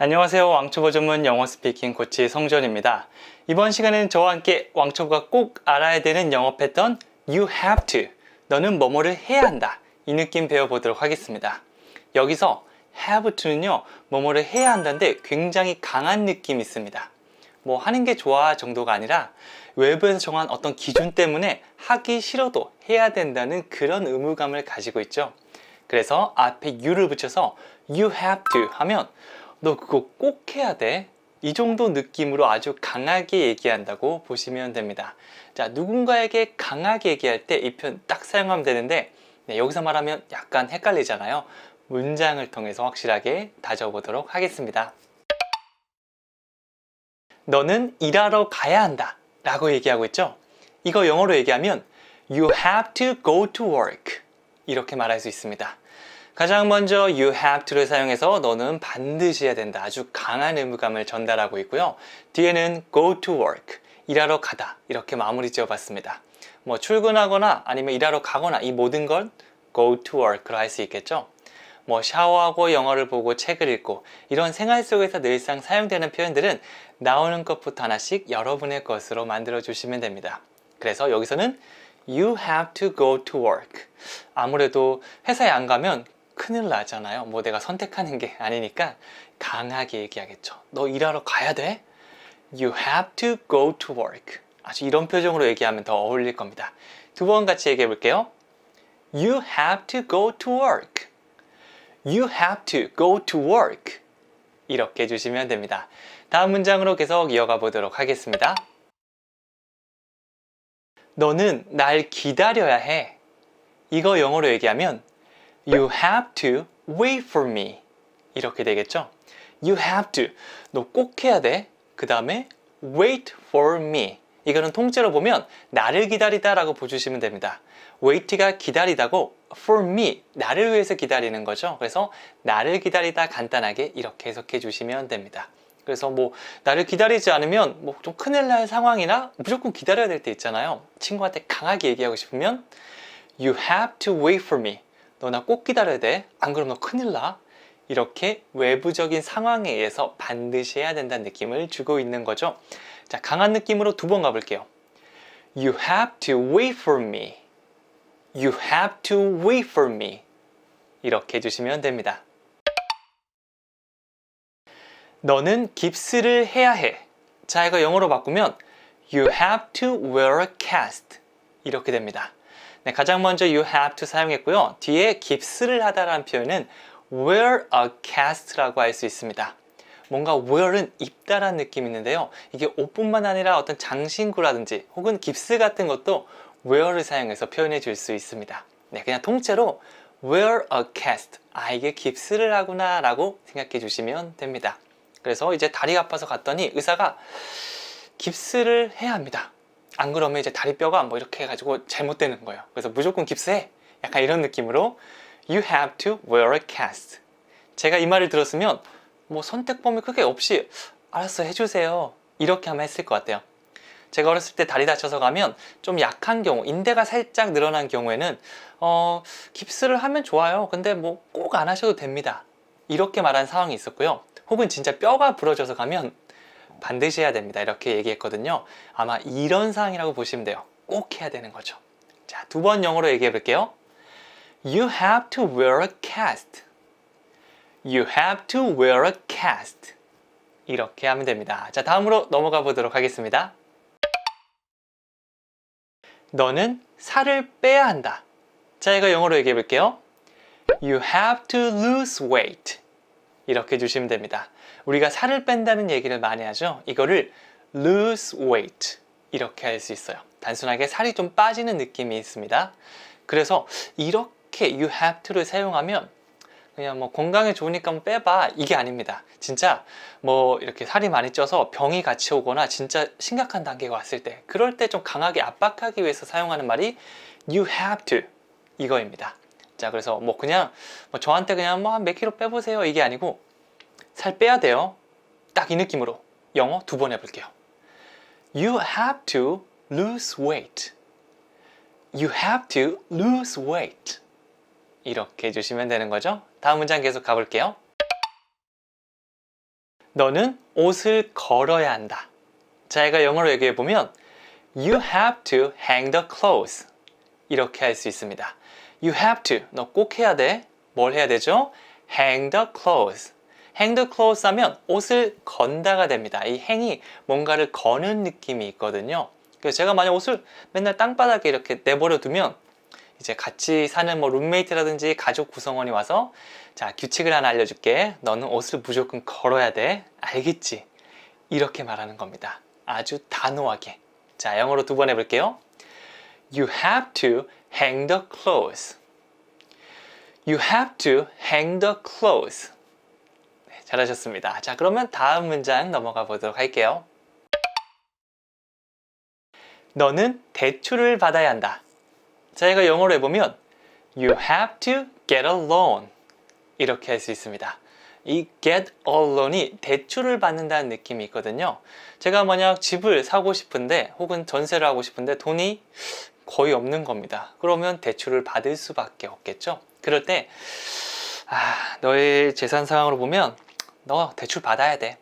안녕하세요. 왕초보 전문 영어 스피킹 코치 성전입니다. 이번 시간에는 저와 함께 왕초보가 꼭 알아야 되는 영어 패턴 You have to. 너는 뭐뭐를 해야 한다. 이 느낌 배워보도록 하겠습니다. 여기서 have to는요, 뭐뭐를 해야 한다는데 굉장히 강한 느낌이 있습니다. 뭐 하는 게 좋아 정도가 아니라 외부에서 정한 어떤 기준 때문에 하기 싫어도 해야 된다는 그런 의무감을 가지고 있죠. 그래서 앞에 you를 붙여서 you have to 하면 너 그거 꼭 해야 돼. 이 정도 느낌으로 아주 강하게 얘기한다고 보시면 됩니다. 자, 누군가에게 강하게 얘기할 때이 표현 딱 사용하면 되는데 네, 여기서 말하면 약간 헷갈리잖아요. 문장을 통해서 확실하게 다져보도록 하겠습니다. 너는 일하러 가야 한다 라고 얘기하고 있죠. 이거 영어로 얘기하면 You have to go to work 이렇게 말할 수 있습니다. 가장 먼저 you have to를 사용해서 너는 반드시 해야 된다. 아주 강한 의무감을 전달하고 있고요. 뒤에는 go to work, 일하러 가다. 이렇게 마무리 지어봤습니다. 뭐 출근하거나 아니면 일하러 가거나 이 모든 건 go to work로 할 수 있겠죠. 뭐 샤워하고 영어를 보고 책을 읽고 이런 생활 속에서 늘상 사용되는 표현들은 나오는 것부터 하나씩 여러분의 것으로 만들어 주시면 됩니다. 그래서 여기서는 you have to go to work. 아무래도 회사에 안 가면 큰일 나잖아요. 뭐 내가 선택하는 게 아니니까 강하게 얘기하겠죠. 너 일하러 가야 돼? You have to go to work. 아주 이런 표정으로 얘기하면 더 어울릴 겁니다. 두 번 같이 얘기해 볼게요. You have to go to work. You have to go to work. 이렇게 해주시면 됩니다. 다음 문장으로 계속 이어가 보도록 하겠습니다. 너는 날 기다려야 해. 이거 영어로 얘기하면 You have to wait for me. 이렇게 되겠죠? You have to. 너 꼭 해야 돼. 그 다음에 wait for me. 이거는 통째로 보면 나를 기다리다 라고 보주시면 됩니다. wait가 기다리다고 for me, 나를 위해서 기다리는 거죠. 그래서 나를 기다리다 간단하게 이렇게 해석해 주시면 됩니다. 그래서 뭐 나를 기다리지 않으면 뭐 좀 큰일 날 상황이나 무조건 기다려야 될 때 있잖아요. 친구한테 강하게 얘기하고 싶으면 You have to wait for me. 너 나 꼭 기다려야 돼. 안 그러면 너 큰일 나. 이렇게 외부적인 상황에 의해서 반드시 해야 된다는 느낌을 주고 있는 거죠. 자, 강한 느낌으로 두 번 가볼게요. You have to wait for me. You have to wait for me. 이렇게 해주시면 됩니다. 너는 깁스를 해야 해. 자, 이거 영어로 바꾸면 You have to wear a cast. 이렇게 됩니다. 네, 가장 먼저 you have to 사용했고요. 뒤에 깁스를 하다라는 표현은 wear a cast라고 할 수 있습니다. 뭔가 wear은 입다라는 느낌이 있는데요. 이게 옷뿐만 아니라 어떤 장신구라든지 혹은 깁스 같은 것도 wear를 사용해서 표현해 줄 수 있습니다. 네, 그냥 통째로 wear a cast. 아, 이게 깁스를 하구나 라고 생각해 주시면 됩니다. 그래서 이제 다리가 아파서 갔더니 의사가 깁스를 해야 합니다. 안 그러면 이제 다리뼈가 뭐 이렇게 해가지고 잘못되는 거예요. 그래서 무조건 깁스해. 약간 이런 느낌으로 You have to wear a cast. 제가 이 말을 들었으면 뭐 선택 범위 크게 없이 알았어 해주세요. 이렇게 하면 했을 것 같아요. 제가 어렸을 때 다리 다쳐서 가면 좀 약한 경우, 인대가 살짝 늘어난 경우에는 어, 깁스를 하면 좋아요. 근데 뭐 꼭 안 하셔도 됩니다. 이렇게 말한 상황이 있었고요. 혹은 진짜 뼈가 부러져서 가면 반드시 해야 됩니다. 이렇게 얘기했거든요. 아마 이런 상황이라고 보시면 돼요. 꼭 해야 되는 거죠. 자, 두 번 영어로 얘기해 볼게요. You have to wear a cast. You have to wear a cast. 이렇게 하면 됩니다. 자, 다음으로 넘어가 보도록 하겠습니다. 너는 살을 빼야 한다. 자, 이거 영어로 얘기해 볼게요. You have to lose weight. 이렇게 해주시면 됩니다. 우리가 살을 뺀다는 얘기를 많이 하죠. 이거를 lose weight 이렇게 할 수 있어요. 단순하게 살이 좀 빠지는 느낌이 있습니다. 그래서 이렇게 you have to를 사용하면 그냥 뭐 건강에 좋으니까 뭐 빼봐 이게 아닙니다. 진짜 뭐 이렇게 살이 많이 쪄서 병이 같이 오거나 진짜 심각한 단계가 왔을 때 그럴 때 좀 강하게 압박하기 위해서 사용하는 말이 you have to 이거입니다. 자 그래서 뭐 그냥 뭐 저한테 그냥 뭐 몇 킬로 빼보세요 이게 아니고 살 빼야 돼요. 딱 이 느낌으로 영어 두 번 해볼게요. You have to lose weight. You have to lose weight. 이렇게 해주시면 되는 거죠. 다음 문장 계속 가볼게요. 너는 옷을 걸어야 한다. 자, 이거 영어로 얘기해 보면 You have to hang the clothes. 이렇게 할 수 있습니다. You have to. 너 꼭 해야 돼. 뭘 해야 되죠? Hang the clothes. hang the clothes 하면 옷을 건다가 됩니다. 이 행이 뭔가를 거는 느낌이 있거든요. 그래서 제가 만약 옷을 맨날 땅바닥에 이렇게 내버려 두면 이제 같이 사는 뭐 룸메이트라든지 가족 구성원이 와서 자 규칙을 하나 알려줄게. 너는 옷을 무조건 걸어야 돼. 알겠지? 이렇게 말하는 겁니다. 아주 단호하게. 자 영어로 두 번 해볼게요. You have to hang the clothes. You have to hang the clothes. 네, 잘하셨습니다. 자 그러면 다음 문장 넘어가 보도록 할게요. 너는 대출을 받아야 한다. 자, 이거 영어로 해보면 You have to get a loan 이렇게 할 수 있습니다. 이 get a loan이 대출을 받는다는 느낌이 있거든요. 제가 만약 집을 사고 싶은데 혹은 전세를 하고 싶은데 돈이 거의 없는 겁니다. 그러면 대출을 받을 수밖에 없겠죠. 그럴 때 아, 너의 재산 상황으로 보면 너 대출 받아야 돼.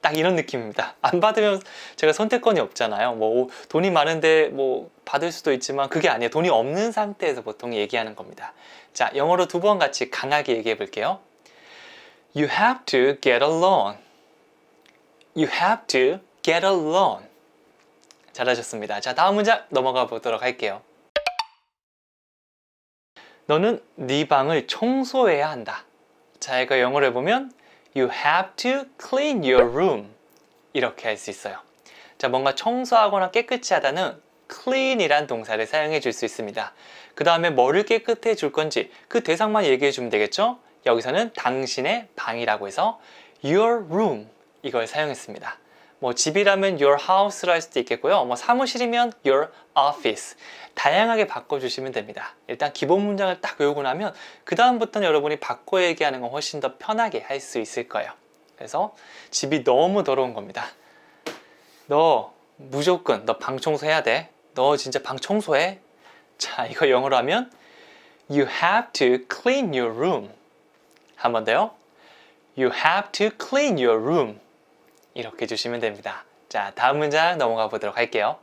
딱 이런 느낌입니다. 안 받으면 제가 선택권이 없잖아요. 뭐 돈이 많은데 뭐 받을 수도 있지만 그게 아니에요. 돈이 없는 상태에서 보통 얘기하는 겁니다. 자, 영어로 두 번 같이 강하게 얘기해 볼게요. You have to get a loan. You have to get a loan. 잘하셨습니다. 자, 다음 문장 넘어가 보도록 할게요. 너는 네 방을 청소해야 한다. 자, 이거 영어로 해보면 You have to clean your room. 이렇게 할 수 있어요. 자, 뭔가 청소하거나 깨끗이 하다는 clean이란 동사를 사용해 줄 수 있습니다. 그 다음에 뭐를 깨끗해 줄 건지 그 대상만 얘기해 주면 되겠죠? 여기서는 당신의 방이라고 해서 your room 이걸 사용했습니다. 뭐 집이라면 your house로 할 수도 있겠고요. 뭐 사무실이면 your office. 다양하게 바꿔주시면 됩니다. 일단 기본 문장을 딱 외우고 나면 그 다음부터는 여러분이 바꿔 얘기하는 건 훨씬 더 편하게 할 수 있을 거예요. 그래서 집이 너무 더러운 겁니다. 너 무조건 너 방 청소해야 돼. 너 진짜 방 청소해. 자, 이거 영어로 하면 You have to clean your room. 한 번 더요. You have to clean your room. 이렇게 주시면 됩니다. 자, 다음 문장 넘어가 보도록 할게요.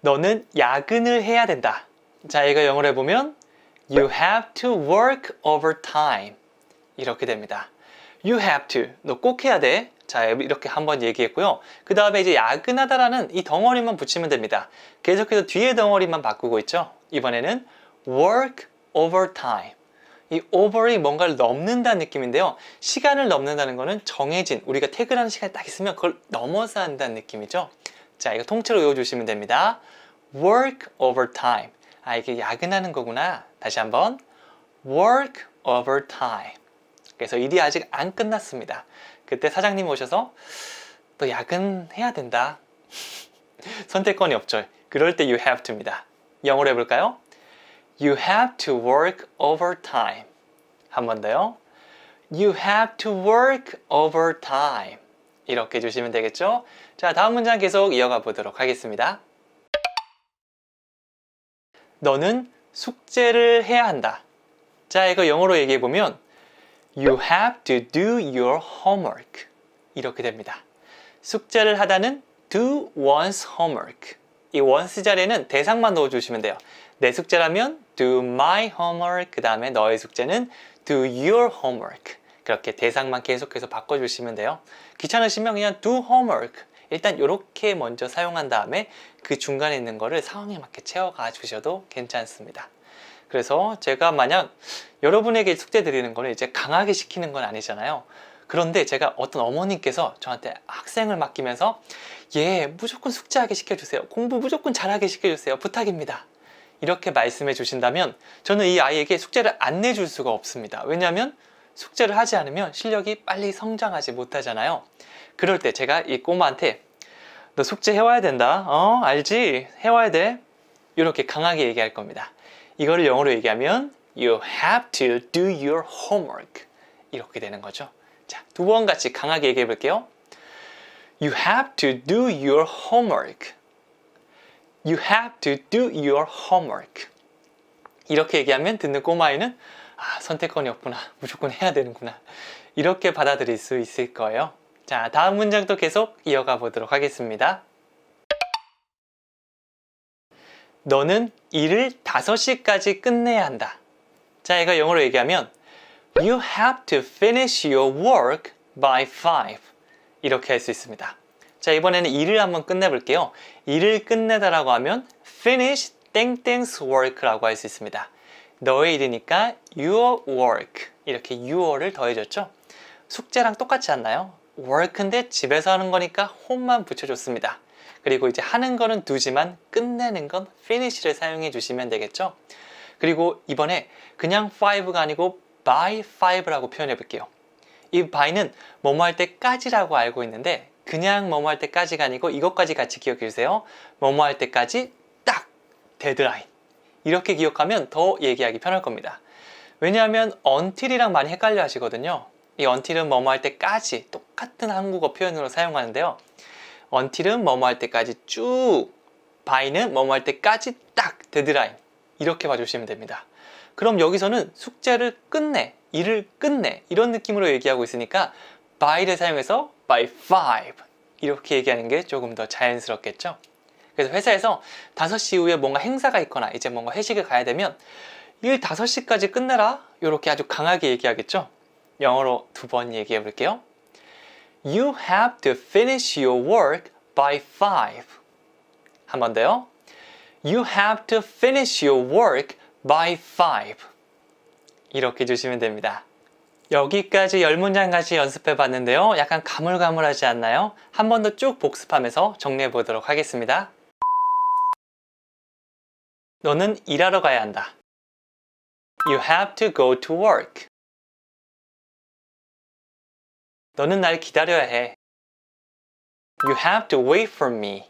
너는 야근을 해야 된다. 자, 이거 영어로 해보면 You have to work overtime. 이렇게 됩니다. You have to. 너 꼭 해야 돼. 자, 이렇게 한번 얘기했고요. 그 다음에 이제 야근하다라는 이 덩어리만 붙이면 됩니다. 계속해서 뒤에 덩어리만 바꾸고 있죠. 이번에는 work overtime. 이 over이 뭔가를 넘는다는 느낌인데요. 시간을 넘는다는 거는 정해진 우리가 퇴근하는 시간이 딱 있으면 그걸 넘어서 한다는 느낌이죠. 자, 이거 통째로 외워주시면 됩니다. work overtime. 아, 이게 야근하는 거구나. 다시 한번. work overtime. 그래서 일이 아직 안 끝났습니다. 그때 사장님 오셔서 너 야근해야 된다. 선택권이 없죠. 그럴 때 you have to입니다. 영어로 해볼까요? You have to work overtime. 한 번 더요. You have to work overtime. 이렇게 해주시면 되겠죠? 자, 다음 문장 계속 이어가 보도록 하겠습니다. 너는 숙제를 해야 한다. 자, 이거 영어로 얘기해 보면 You have to do your homework. 이렇게 됩니다. 숙제를 하다는 do one's homework. 이 once 자리에는 대상만 넣어주시면 돼요. 내 숙제라면 do my homework. 그 다음에 너의 숙제는 do your homework. 그렇게 대상만 계속해서 바꿔주시면 돼요. 귀찮으시면 그냥 do homework. 일단 이렇게 먼저 사용한 다음에 그 중간에 있는 거를 상황에 맞게 채워가 주셔도 괜찮습니다. 그래서 제가 만약 여러분에게 숙제 드리는 거는 이제 강하게 시키는 건 아니잖아요. 그런데 제가 어떤 어머님께서 저한테 학생을 맡기면서 얘 무조건 숙제하게 시켜주세요. 공부 무조건 잘하게 시켜주세요. 부탁입니다. 이렇게 말씀해 주신다면 저는 이 아이에게 숙제를 안 내줄 수가 없습니다. 왜냐하면 숙제를 하지 않으면 실력이 빨리 성장하지 못하잖아요. 그럴 때 제가 이 꼬마한테 너 숙제 해와야 된다. 어, 알지? 해와야 돼. 이렇게 강하게 얘기할 겁니다. 이거를 영어로 얘기하면 You have to do your homework. 이렇게 되는 거죠. 자, 두 번 같이 강하게 얘기해 볼게요. You have to do your homework. You have to do your homework. 이렇게 얘기하면 듣는 꼬마아이는 아, 선택권이 없구나. 무조건 해야 되는구나. 이렇게 받아들일 수 있을 거예요. 자, 다음 문장도 계속 이어가 보도록 하겠습니다. 너는 일을 5시까지 끝내야 한다. 자, 이거 영어로 얘기하면 You have to finish your work by 5. 이렇게 할 수 있습니다. 자, 이번에는 일을 한번 끝내볼게요. 일을 끝내다라고 하면 finish 땡땡's work라고 할 수 있습니다. 너의 일이니까 your work 이렇게 your를 더해줬죠. 숙제랑 똑같지 않나요? work인데 집에서 하는 거니까 home만 붙여줬습니다. 그리고 이제 하는 거는 두지만 끝내는 건 finish를 사용해 주시면 되겠죠. 그리고 이번에 그냥 5가 아니고 by 5라고 표현해 볼게요. 이 by는 뭐뭐 할 때까지라고 알고 있는데 그냥 뭐뭐 할 때까지가 아니고 이것까지 같이 기억해 주세요. 뭐뭐 할 때까지 딱 데드라인. 이렇게 기억하면 더 얘기하기 편할 겁니다. 왜냐하면 until이랑 많이 헷갈려 하시거든요. 이 until은 뭐뭐 할 때까지 똑같은 한국어 표현으로 사용하는데요. until은 뭐뭐 할 때까지 쭉, by는 뭐뭐 할 때까지 딱 데드라인. 이렇게 봐주시면 됩니다. 그럼 여기서는 숙제를 끝내, 일을 끝내 이런 느낌으로 얘기하고 있으니까 by를 사용해서 by 5 이렇게 얘기하는 게 조금 더 자연스럽겠죠. 그래서 회사에서 5시 이후에 뭔가 행사가 있거나 이제 뭔가 회식을 가야 되면 일 5시까지 끝내라 이렇게 아주 강하게 얘기하겠죠. 영어로 두 번 얘기해 볼게요. You have to finish your work by 5. 한 번 더요. You have to finish your work by 5. 이렇게 주시면 됩니다. 여기까지 10문장까지 연습해 봤는데요. 약간 가물가물하지 않나요? 한 번 더 쭉 복습하면서 정리해 보도록 하겠습니다. 너는 일하러 가야 한다. You have to go to work. 너는 날 기다려야 해. You have to wait for me.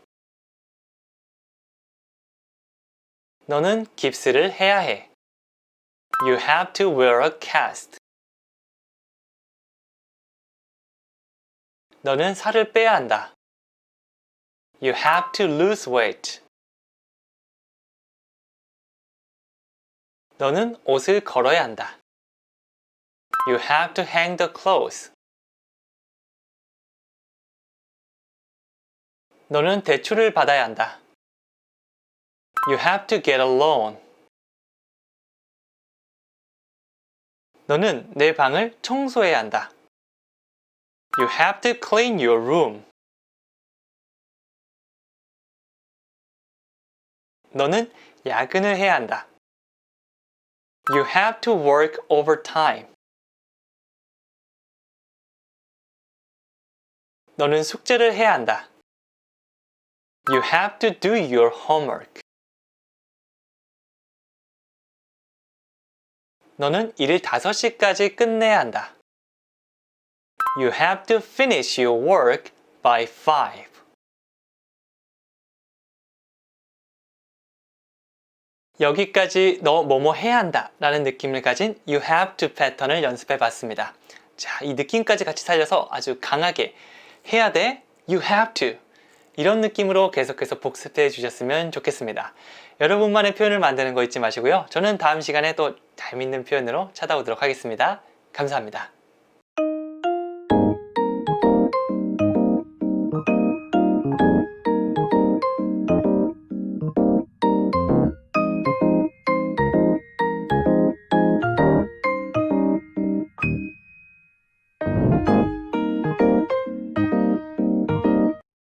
너는 깁스를 해야 해. You have to wear a cast. 너는 살을 빼야 한다. You have to lose weight. 너는 옷을 걸어야 한다. You have to hang the clothes. 너는 대출을 받아야 한다. You have to get a loan. 너는 내 방을 청소해야 한다. You have to clean your room. 너는 야근을 해야 한다. You have to work overtime. 너는 숙제를 해야 한다. You have to do your homework. 너는 일을 5시까지 끝내야 한다. You have to finish your work by 5. 여기까지 너 뭐뭐 해야 한다 라는 느낌을 가진 you have to 패턴을 연습해 봤습니다. 자, 이 느낌까지 같이 살려서 아주 강하게 해야 돼, you have to 이런 느낌으로 계속해서 복습해 주셨으면 좋겠습니다. 여러분만의 표현을 만드는 거 잊지 마시고요. 저는 다음 시간에 또 재밌는 표현으로 찾아오도록 하겠습니다. 감사합니다.